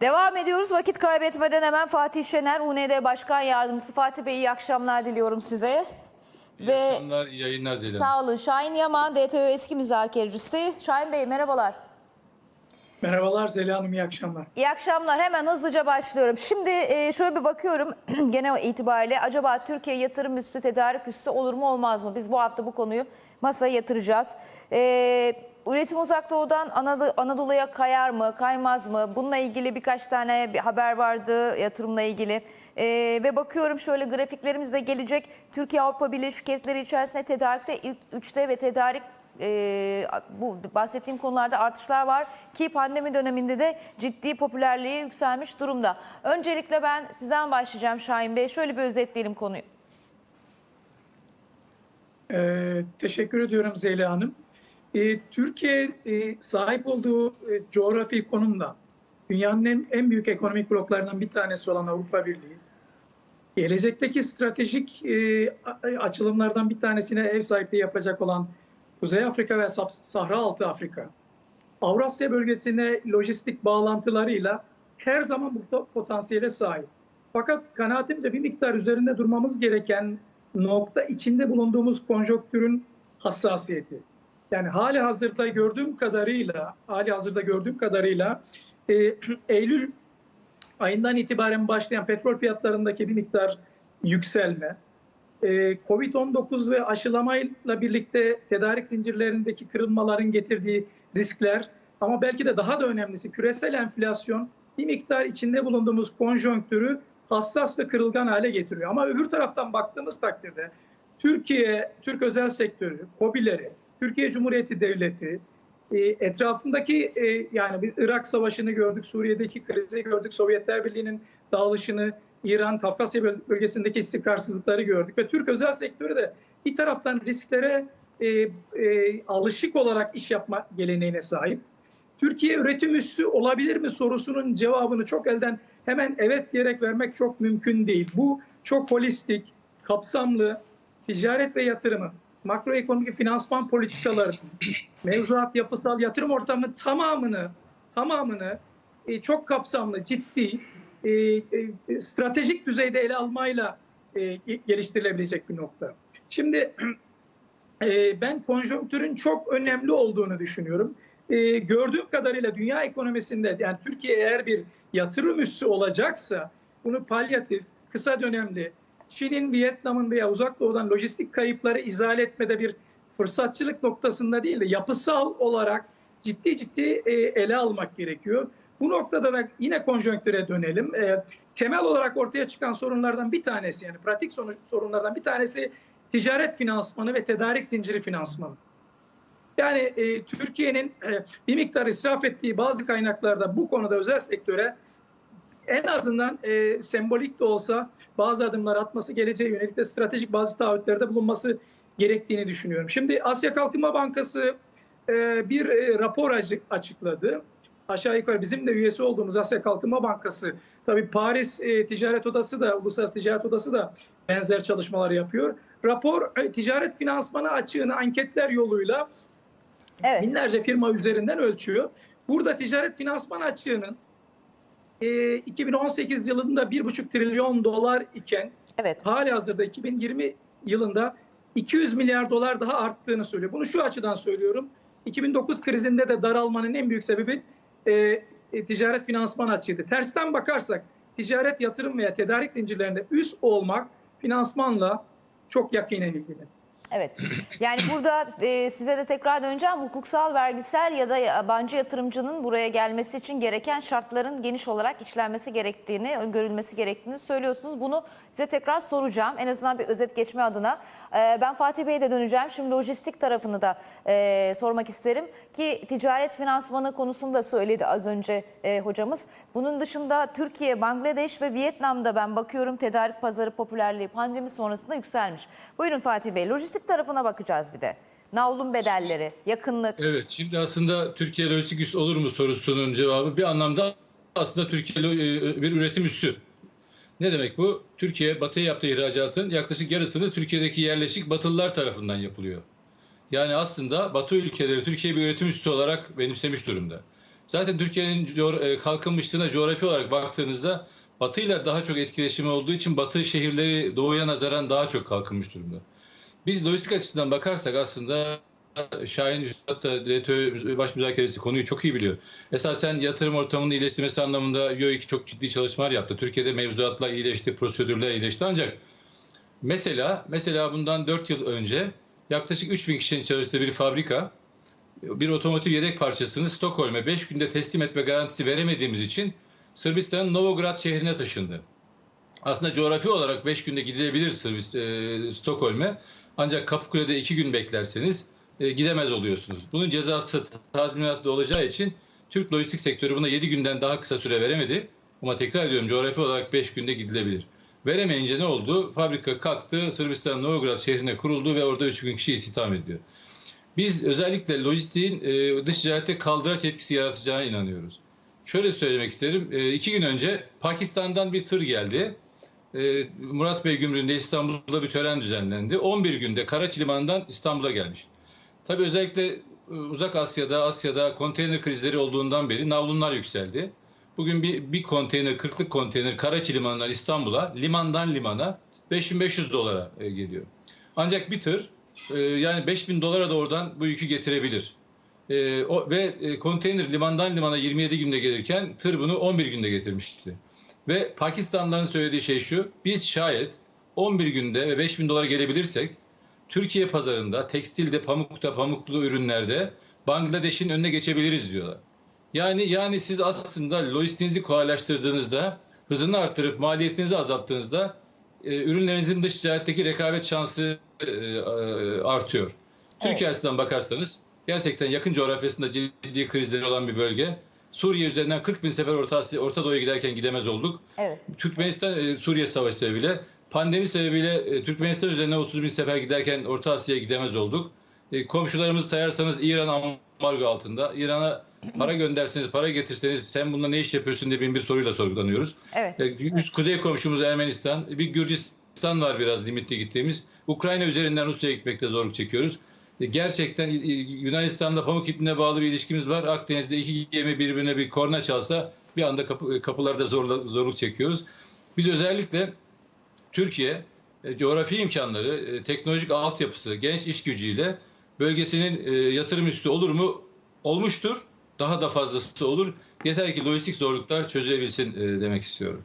Devam ediyoruz. Vakit kaybetmeden hemen Fatih Şener, UNED Başkan Yardımcısı. Fatih Bey iyi akşamlar diliyorum size. İyi Ve akşamlar, iyi yayınlar Zeydan. sağ olun. Şahin Yaman, DTÖ eski müzakerecisi. Şahin Bey merhabalar. Merhabalar Zeliha Hanım, iyi akşamlar. İyi akşamlar. Hemen hızlıca başlıyorum. Şimdi e, şöyle bir bakıyorum genel itibariyle acaba Türkiye yatırım üssü, tedarik üssü olur mu olmaz mı? Biz bu hafta bu konuyu masaya yatıracağız. E, üretim uzak doğudan Anadolu- Anadolu'ya kayar mı, kaymaz mı? Bununla ilgili birkaç tane bir haber vardı yatırımla ilgili. E, ve bakıyorum şöyle grafiklerimiz de gelecek. Türkiye Avrupa Birleşik Devletleri içerisinde tedarikte ilk üçte ve tedarik e, bu bahsettiğim konularda artışlar var ki pandemi döneminde de ciddi popülerliği yükselmiş durumda. Öncelikle ben sizden başlayacağım Şahin Bey. Şöyle bir özetleyelim konuyu. Ee, teşekkür ediyorum Zeliha Hanım. Ee, Türkiye e, sahip olduğu e, coğrafi konumda dünyanın en, en büyük ekonomik bloklarından bir tanesi olan Avrupa Birliği, gelecekteki stratejik e, a- açılımlardan bir tanesine ev sahipliği yapacak olan Kuzey Afrika ve Sahra Altı Afrika, Avrasya bölgesine lojistik bağlantılarıyla her zaman bu potansiyele sahip. Fakat kanaatimce bir miktar üzerinde durmamız gereken nokta içinde bulunduğumuz konjonktürün hassasiyeti. Yani hali hazırda gördüğüm kadarıyla, hali hazırda gördüğüm kadarıyla e, Eylül ayından itibaren başlayan petrol fiyatlarındaki bir miktar yükselme, e, Covid-19 ve aşılamayla birlikte tedarik zincirlerindeki kırılmaların getirdiği riskler ama belki de daha da önemlisi küresel enflasyon bir miktar içinde bulunduğumuz konjonktürü hassas ve kırılgan hale getiriyor. Ama öbür taraftan baktığımız takdirde Türkiye, Türk özel sektörü, KOBİ'leri, Türkiye Cumhuriyeti Devleti, e, etrafındaki e, yani bir Irak Savaşı'nı gördük, Suriye'deki krizi gördük, Sovyetler Birliği'nin dağılışını, İran, Kafkasya böl- bölgesindeki istikrarsızlıkları gördük ve Türk özel sektörü de bir taraftan risklere e, e, alışık olarak iş yapma geleneğine sahip. Türkiye üretim üssü olabilir mi sorusunun cevabını çok elden hemen evet diyerek vermek çok mümkün değil. Bu çok holistik, kapsamlı ticaret ve yatırımı, makroekonomik finansman politikaları, mevzuat, yapısal yatırım ortamının tamamını tamamını e, çok kapsamlı, ciddi, e, e, stratejik düzeyde ele almayla e, geliştirilebilecek bir nokta. Şimdi e, ben konjonktürün çok önemli olduğunu düşünüyorum. E, gördüğüm kadarıyla dünya ekonomisinde yani Türkiye eğer bir yatırım üssü olacaksa bunu palyatif, kısa dönemli, Çin'in, Vietnam'ın veya uzak doğudan lojistik kayıpları izale etmede bir fırsatçılık noktasında değil de yapısal olarak ciddi ciddi e, ele almak gerekiyor. Bu noktada da yine konjonktüre dönelim. E, temel olarak ortaya çıkan sorunlardan bir tanesi yani pratik sorunlardan bir tanesi ticaret finansmanı ve tedarik zinciri finansmanı. Yani e, Türkiye'nin e, bir miktar israf ettiği bazı kaynaklarda bu konuda özel sektöre en azından e, sembolik de olsa bazı adımlar atması, geleceğe yönelik de stratejik bazı taahhütlerde bulunması gerektiğini düşünüyorum. Şimdi Asya Kalkınma Bankası e, bir e, rapor açık- açıkladı. Aşağı yukarı bizim de üyesi olduğumuz Asya Kalkınma Bankası, tabii Paris e, Ticaret Odası da, Uluslararası Ticaret Odası da benzer çalışmalar yapıyor. Rapor e, ticaret finansmanı açığını anketler yoluyla Evet. binlerce firma üzerinden ölçüyor. Burada ticaret finansman açığının e, 2018 yılında 1,5 trilyon dolar iken Evet. hali hazırda 2020 yılında 200 milyar dolar daha arttığını söylüyor. Bunu şu açıdan söylüyorum. 2009 krizinde de daralmanın en büyük sebebi e, e, ticaret finansman açığıydı. Tersten bakarsak ticaret, yatırım veya tedarik zincirlerinde üst olmak finansmanla çok yakinen ilgili. Evet. Yani burada e, size de tekrar döneceğim. Hukuksal, vergisel ya da yabancı yatırımcının buraya gelmesi için gereken şartların geniş olarak işlenmesi gerektiğini, görülmesi gerektiğini söylüyorsunuz. Bunu size tekrar soracağım. En azından bir özet geçme adına. E, ben Fatih Bey'e de döneceğim. Şimdi lojistik tarafını da e, sormak isterim. Ki ticaret finansmanı konusunu da söyledi az önce e, hocamız. Bunun dışında Türkiye, Bangladeş ve Vietnam'da ben bakıyorum tedarik pazarı popülerliği pandemi sonrasında yükselmiş. Buyurun Fatih Bey. Lojistik tarafına bakacağız bir de. Navlun bedelleri, yakınlık. Evet, şimdi aslında Türkiye lojistik üs olur mu sorusunun cevabı bir anlamda aslında Türkiye lo- e, bir üretim üssü. Ne demek bu? Türkiye batıya yaptığı ihracatın yaklaşık yarısını Türkiye'deki yerleşik batılılar tarafından yapılıyor. Yani aslında batı ülkeleri Türkiye bir üretim üssü olarak benimsemiş durumda. Zaten Türkiye'nin e, kalkınmışlığına coğrafi olarak baktığınızda Batı daha çok etkileşimi olduğu için Batı şehirleri Doğu'ya nazaran daha çok kalkınmış durumda. Biz lojistik açısından bakarsak aslında Şahin Üstad da DTÖ baş müzakeresi konuyu çok iyi biliyor. Esasen yatırım ortamının iyileştirmesi anlamında YÖİK çok ciddi çalışmalar yaptı. Türkiye'de mevzuatla iyileşti, prosedürler iyileşti ancak mesela mesela bundan 4 yıl önce yaklaşık 3000 kişinin çalıştığı bir fabrika bir otomotiv yedek parçasını Stockholm'e 5 günde teslim etme garantisi veremediğimiz için Sırbistan'ın Novograd şehrine taşındı. Aslında coğrafi olarak 5 günde gidilebilir Sırbist, e, Stockholm'e. Ancak Kapıkule'de 2 gün beklerseniz e, gidemez oluyorsunuz. Bunun cezası tazminatlı olacağı için Türk lojistik sektörü buna 7 günden daha kısa süre veremedi. Ama tekrar ediyorum coğrafi olarak 5 günde gidilebilir. Veremeyince ne oldu? Fabrika kalktı, Sırbistan'ın Novograd şehrine kuruldu ve orada 3000 kişi istihdam ediyor. Biz özellikle lojistiğin e, dış ticarette kaldıraç etkisi yaratacağına inanıyoruz. Şöyle söylemek isterim. E, iki gün önce Pakistan'dan bir tır geldi. E, Murat Bey Gümrüğü'nde İstanbul'da bir tören düzenlendi. 11 günde Karaçi Limanı'ndan İstanbul'a gelmiş. Tabii özellikle e, Uzak Asya'da, Asya'da konteyner krizleri olduğundan beri navlunlar yükseldi. Bugün bir, bir konteyner, 40'lık konteyner Karaçi Limanı'ndan İstanbul'a, limandan limana 5500 dolara e, geliyor. Ancak bir tır e, yani 5000 dolara da oradan bu yükü getirebilir. Ve konteyner limandan limana 27 günde gelirken tır bunu 11 günde getirmişti. Ve Pakistanlıların söylediği şey şu, biz şayet 11 günde ve 5000 dolara gelebilirsek Türkiye pazarında, tekstilde, pamukta, pamuklu ürünlerde Bangladeş'in önüne geçebiliriz diyorlar. Yani yani siz aslında lojistiğinizi kolaylaştırdığınızda, hızını arttırıp maliyetinizi azalttığınızda e, ürünlerinizin dış ticaretteki rekabet şansı e, e, artıyor. Türkiye açısından bakarsanız gerçekten yakın coğrafyasında ciddi krizleri olan bir bölge. Suriye üzerinden 40 bin sefer Orta, Asya, Orta Doğu'ya giderken gidemez olduk. Evet. Türkmenistan, e, Suriye Savaşı sebebiyle pandemi sebebiyle e, Türkmenistan üzerinden 30 bin sefer giderken Orta Asya'ya gidemez olduk. E, komşularımızı sayarsanız İran ambargo altında. İran'a para gönderseniz, para getirseniz sen bununla ne iş yapıyorsun diye bir soruyla sorgulanıyoruz. Evet. Üst kuzey komşumuz Ermenistan, bir Gürcistan var biraz limitli gittiğimiz. Ukrayna üzerinden Rusya'ya gitmekte zorluk çekiyoruz. Gerçekten Yunanistan'da pamuk ipliğine bağlı bir ilişkimiz var. Akdeniz'de iki gemi birbirine bir korna çalsa bir anda kapı, e, kapılarda zorla, zorluk çekiyoruz. Biz özellikle Türkiye e, coğrafi imkanları, e, teknolojik altyapısı, genç iş gücüyle bölgesinin yatırım üssü olur mu? Olmuştur. Daha da fazlası olur. Yeter ki lojistik zorluklar çözülebilsin demek istiyorum.